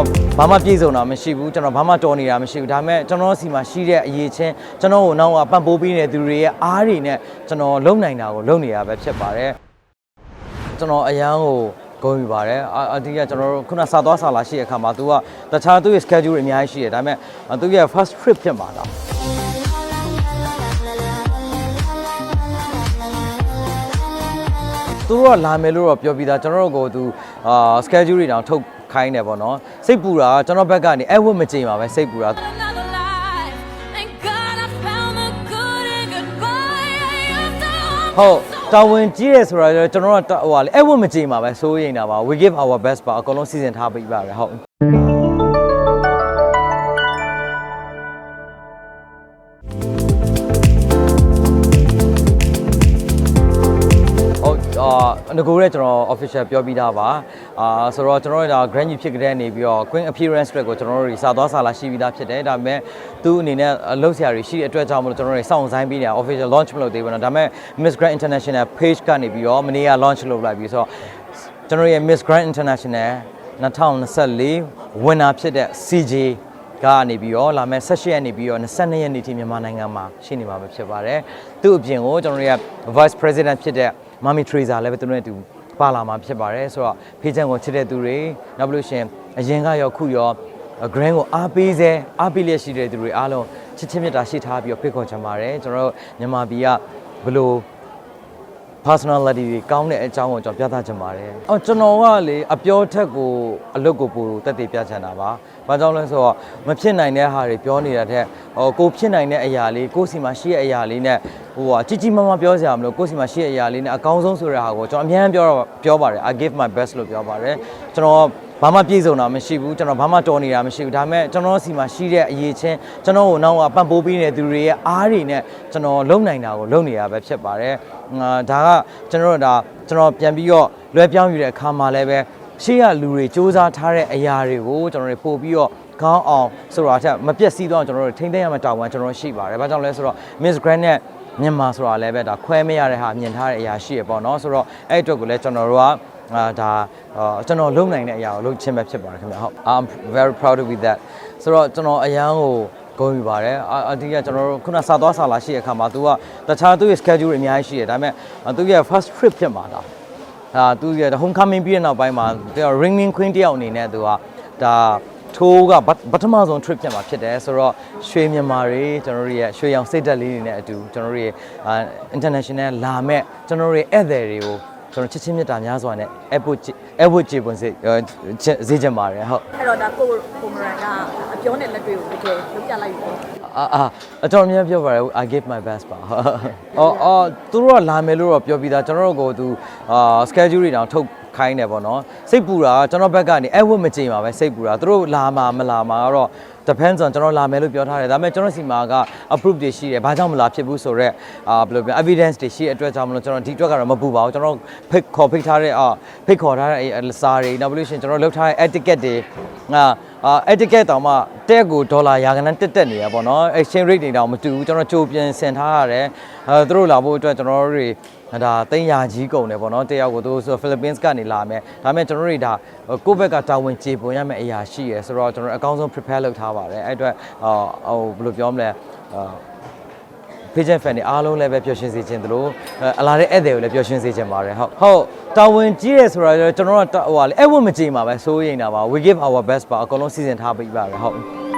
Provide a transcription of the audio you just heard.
တော်ဘာမှပြည့်စုံတာမရှိဘူးကျွန်တော်ဘာမှတော်နေတာမရှိဘူးဒါပေမဲ့ကျွန်တော်စီမှာရှိတဲ့အရေးချင်းကျွန်တော်ကိုနောက်ကပံ့ပိုးပေးနေတဲ့သူတွေရဲ့အားတွေနဲ့ကျွန်တော်လုံနိုင်တာကိုလုံနေရပဲဖြစ်ပါတယ်ကျွန်တော်အရန်ကိုဂုဏ်ယူပါတယ်အာအဒီကကျွန်တော်တို့ခုနစာသွားစာလာရှိတဲ့အခါမှာ तू ကတခြားသူ့ရဲ့ schedule တွေအများကြီးရှိတယ်ဒါပေမဲ့သူရဲ့ first trip ဖြစ်မှာလားသူတို့ကလာမယ်လို့တော့ပြောပြီးသားကျွန်တော်တို့ကိုသူအာ schedule တွေတောင်ထုတ် ခိုင်းတယ်ပေါ့နော်စိတ်ပူတာကျွန်တော်ဘက်ကနေအဲ့ဝတ်မကြိမ်ပါပဲစိတ်ပူတာ Another life. Thank God I found the good in goodbye. I used to ဟုတ်တာဝန်ကြီးတယ်ဆိုတာကျကျွန်တော်တို့ကဟိုဟာလေအဲ့ဝတ်မကြိမ်ပါပဲစိုးရိမ်တာပါ we give our best ပါအကုန်လုံးစီစဉ်ထားပြီးပါပဲဟုတ် အာငကိုရဲကျွန်တော် official ပြောပြီးသားပါအာဆိုတော့ကျွန်တော်တို့ဒါ grand ကြီးဖြစ်ကြတဲ့နေပြီးတော့ queen appearance တွေကိုကျွန်တော်တို့တွေစာသွားစာလာရှိပြီးသားဖြစ်တယ်ဒါပေမဲ့သူ့အနေနဲ့လှုပ်ရှားတွေရှိတဲ့အတွက်ကြောင့်မလို့ကျွန်တော်တို့တွေစောင့်ဆိုင်းပြီးနေတာ official launch မလုပ်သေးဘူးเนาะဒါပေမဲ့ Miss Grand International page ကနေပြီးတော့မနေ့က launch လုပ်လိုက်ပြီးဆိုတော့ကျွန်တော်တို့ရဲ့ Miss Grand International 2024 winner ဖြစ်တဲ့ CJ ကနေပြီးတော့လာမယ့်18ရက်နေပြီးတော့22ရက်နေ့ထိမြန်မာနိုင်ငံမှာရှိနေမှာပဲဖြစ်ပါတယ်။သူ့အပြင်ကိုကျွန်တော်တို့ရဲ့ Vice President ဖြစ်တဲ့ Mami Teresa လည်းပဲသူတို့နဲ့အတူပါလာမှာဖြစ်ပါတယ်။ဆိုတော့ဖေးချန်ကိုချစ်တဲ့သူတွေနောက်ပြီးလို့ရှရင်အရင်ကရောခုရော Grand ကိုအားပေးစေအားပေးလျက်ရှိတဲ့သူတွေအားလုံးချစ်ချင်းမြတ်တာရှိထားပြီးတော့ဖိတ်ခေါ်ချင်ပါတယ်။ကျွန်တော်တို့မြန်မာပြည်ကဘယ်လို personality တွေကောင်းတဲ့အကြောင်းကိုကျွန်တော်ပြသချင်ပါတယ်။အော်ကျွန်တော်ကလေအပြောထက်ကိုအလုပ်ကိုပိုတက်တည်ပြချင်တာပါ။ဘာကြောင့်လဲဆိုတော့မဖြစ်နိုင်တဲ့ဟာတွေပြောနေတာတဲ့ဟိုကိုဖြစ်နိုင်တဲ့အရာလေးကိုယ့်စီမှာရှိတဲ့အရာလေးနဲ့ဟိုဟာကြီးကြီးမားမားပြောစရာမလိုကိုယ့်စီမှာရှိတဲ့အရာလေးနဲ့အကောင်းဆုံးဆိုတဲ့ဟာကိုကျွန်တော်အများကြီးပြောတော့ပြောပါတယ် I give my best လို့ပြောပါတယ်။ကျွန်တော် ဘာမှပြည့်စုံတာမရှိဘူးကျွန်တော်ဘာမှတော်နေတာမရှိဘူးဒါပေမဲ့ကျွန်တော်စီမှာရှိတဲ့အရေးချင်းကျွန်တော်ကိုနောက်ကပံ့ပိုးပေးနေတဲ့သူတွေရဲ့အားတွေနဲ့ကျွန်တော်လုံနိုင်တာကိုလုံနေရပဲဖြစ်ပါတယ်အာဒါကကျွန်တော်တို့ဒါကျွန်တော်ပြန်ပြီးတော့လွဲပြောင်းယူတဲ့အခါမှာလည်းပဲရှေ့ကလူတွေစူးစမ်းထားတဲ့အရာတွေကိုကျွန်တော်တို့ပို့ပြီးတော့ကောင်းအောင်ဆိုတာအထက်မပြည့်စည်တော့ကျွန်တော်တို့ထိမ့်သိမ်းရမယ့်တာဝန်ကျွန်တော်ရှိပါတယ်။ဘာကြောင့်လဲဆိုတော့ Miss Grand နဲ့မြန်မာဆိုတာလည်းပဲဒါခွဲမရတဲ့ဟာမြင်ထားတဲ့အရာရှိရပေါ့နော်ဆိုတော့အဲ့အတွက်ကိုလည်းကျွန်တော်တို့က အာဒါအာကျွန်တော်လုံနိုင်တဲ့အရာကိုလုပ်ချင်းပဲဖြစ်ပါတယ်ခင်ဗျဟုတ် I'm very proud to be that ဆိုတော့ကျွန်တော်အရန်ကိုဂုဏ်ယူပါတယ်အာအဒီကကျွန်တော်တို့ခုနစာသွားစာလာရှိတဲ့အခါမှာ तू ကတခြားသူ့ရဲ့ schedule တွေအများကြီးရှိတယ်ဒါပေမဲ့သူရဲ့ first trip ဖြစ်မှာလားဒါသူရဲ့ homecoming ပြီးတဲ့နောက်ပိုင်းမှာသူက ringing queen တယောက်အနေနဲ့သူကဒါထိုးကပထမဆုံး trip ဖြစ်မှာဖြစ်တယ်ဆိုတော့ရွှေမြန်မာတွေကျွန်တော်တို့ရဲ့ရွှေရောင်စိတ်သက်လေးတွေနဲ့အတူကျွန်တော်တို့ရဲ့အာ international လာမဲ့ကျွန်တော်တို့ရဲ့ဧည့်သည်တွေကို ကျွန်တော်ချစ်ချင်းမြတ်တာများစွာနဲ့ airport airport ကျေပွန်စေဈေးကြပါတယ်ဟုတ်အဲ့တော့ဒါကိုကိုမရန်ကအပြောနဲ့လက်တွေကိုတကယ်လုပ်ပြလိုက်ပြီအာအာအတော်များများပြောပါတယ် I give my best ပါအော်အော်သူတို့ကလာမယ်လို့တော့ပြောပြီးသားကျွန်တော်တို့ကိုသူအာ schedule တွေတောင်ထုတ် ခိုင်းတယ်ပေါ့နော်စိတ်ပူတာကကျွန်တော်ဘက်ကနေအဲ့ဝတ်မကြိမ်ပါပဲစိတ်ပူတာသူတို့လာမှာမလာမှာကတော့ depends on ကျွန်တော်လာမယ်လို့ပြောထားတယ်ဒါပေမဲ့ကျွန်တော်စီမှာက approve တွေရှိတယ်ဘာကြောင့်မလာဖြစ်ဘူးဆိုတော့အာဘယ်လိုပြော evidence တွေရှိတဲ့အတွက်ကြောင့်မလို့ကျွန်တော်ဒီအတွက်ကတော့မပူပါဘူးကျွန်တော်ဖိတ်ခေါ်ဖိတ်ထားတဲ့အာဖိတ်ခေါ်ထားတဲ့အဲ့စာတွေနောက်ပြီးလို့ရှိရင်ကျွန်တော်လှုပ်ထားတဲ့ etiquette တွေအာအာ etiquette တောင်မှတက်ကိုဒေါ်လာရာခိုင်နှန်းတက်တက်နေရပေါ့နော် exchange rate တွေတောင်မတူဘူးကျွန်တော်ကြိုပြင်ဆင်ထားရတယ်အဲသူတို့လာဖို့အတွက်ကျွန်တော်တို့တွေ ဒါသိန်းရာကြီးကုန်တယ်ပေါ့နော်တယောက်ကိုသူဆိုဖိလစ်ပင်းစ်ကနေလာမယ်ဒါပေမဲ့ကျွန်တော်တို့တွေဒါကိုယ့်ဘက်ကတာဝန်ကျေပွန်ရမယ့်အရာရှိရယ်ဆိုတော့ကျွန်တော်အကောင်းဆုံး prepare လုပ်ထားပါတယ်အဲ့အတွက်ဟိုဘယ်လိုပြောမလဲအာ page fan တွေအားလုံးလည်းပဲပျော်ရွှင်စေခြင်းတလို့အလားတဲ့ဧည့်သည်ကိုလည်းပျော်ရွှင်စေခြင်းပါတယ်ဟုတ်ဟုတ်တာဝန်ကြီးရယ်ဆိုတာကျွန်တော်တို့ကဟိုဟာလေအဲ့ဝတ်မကြည့်မှာပဲစိုးရိမ်တာပါ we give our best ပါအကုန်လုံးစီစဉ်ထားပြီးပါပဲဟုတ်